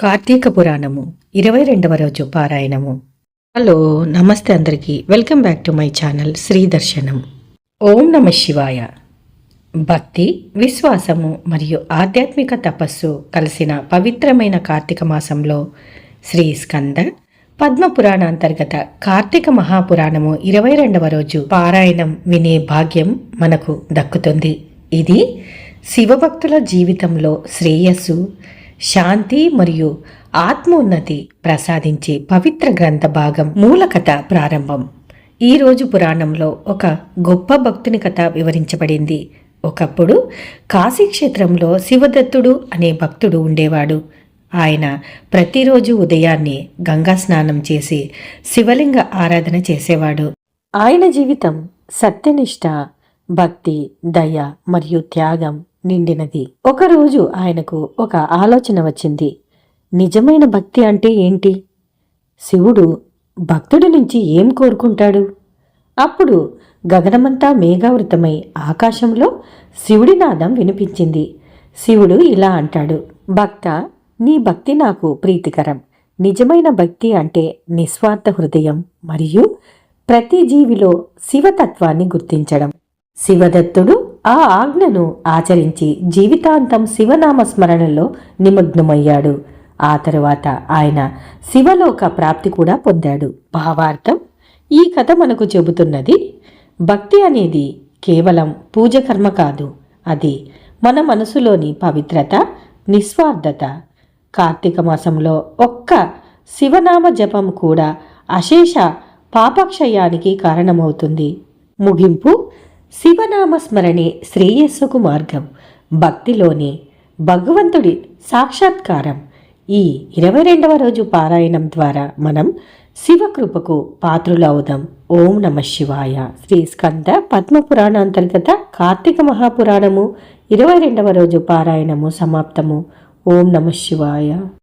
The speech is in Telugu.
కార్తీక పురాణము ఇరవై రెండవ రోజు పారాయణము. హలో నమస్తే అందరికీ. Welcome back to my channel Sri Darshanam. ఓం నమ శివాయ. భక్తి విశ్వాసము మరియు ఆధ్యాత్మిక తపస్సు కలిసిన పవిత్రమైన కార్తీక మాసంలో శ్రీ స్కంద పద్మ పురాణ అంతర్గత కార్తీక మహాపురాణము ఇరవై రెండవ రోజు పారాయణం వినే భాగ్యం మనకు దక్కుతుంది. ఇది శివభక్తుల జీవితంలో శ్రేయస్సు శాంతి మరియు ఆత్మోన్నతి ప్రసాదించే పవిత్ర గ్రంథ భాగం మూల కథ ప్రారంభం. ఈ రోజు పురాణంలో ఒక గొప్ప భక్తుని కథ వివరించబడింది. ఒకప్పుడు కాశీక్షేత్రంలో శివదత్తుడు అనే భక్తుడు ఉండేవాడు. ఆయన ప్రతిరోజు ఉదయాన్నే గంగా స్నానం చేసి శివలింగ ఆరాధన చేసేవాడు. ఆయన జీవితం సత్యనిష్ట భక్తి దయ మరియు త్యాగం నిండినది. ఒకరోజు ఆయనకు ఒక ఆలోచన వచ్చింది. నిజమైన భక్తి అంటే ఏంటి? శివుడు భక్తుడి నుంచి ఏం కోరుకుంటాడు? అప్పుడు గగనమంతా మేఘావృతమై ఆకాశంలో శివుడి నాదం వినిపించింది. శివుడు ఇలా అంటాడు భక్త నీ భక్తి నాకు ప్రీతికరం. నిజమైన భక్తి అంటే నిస్వార్థ హృదయం మరియు ప్రతి జీవిలో శివతత్వాన్ని గుర్తించడం. శివదత్తుడు ఆ ఆజ్ఞను ఆచరించి జీవితాంతం శివనామ స్మరణలో నిమగ్నమయ్యాడు. ఆ తరువాత ఆయన శివలోక ప్రాప్తి కూడా పొందాడు. భావార్థం ఈ కథ మనకు చెబుతున్నది భక్తి అనేది కేవలం పూజ కర్మ కాదు. అది మన మనసులోని పవిత్రత నిస్వార్థత. కార్తీక మాసంలో ఒక్క శివనామ జపం కూడా అశేష పాపక్షయానికి కారణమవుతుంది. ముగింపు శివనామస్మరణే శ్రేయస్సుకు మార్గం. భక్తిలోని భగవంతుడి సాక్షాత్కారం. ఈ ఇరవై రెండవ రోజు పారాయణం ద్వారా మనం శివకృపకు పాత్రులవుదాం. ఓం నమ శివాయ. శ్రీ స్కంద పద్మపురాణ అంతర్గత కార్తీక మహాపురాణము ఇరవై రెండవ రోజు పారాయణము సమాప్తము. ఓం నమ శివాయ.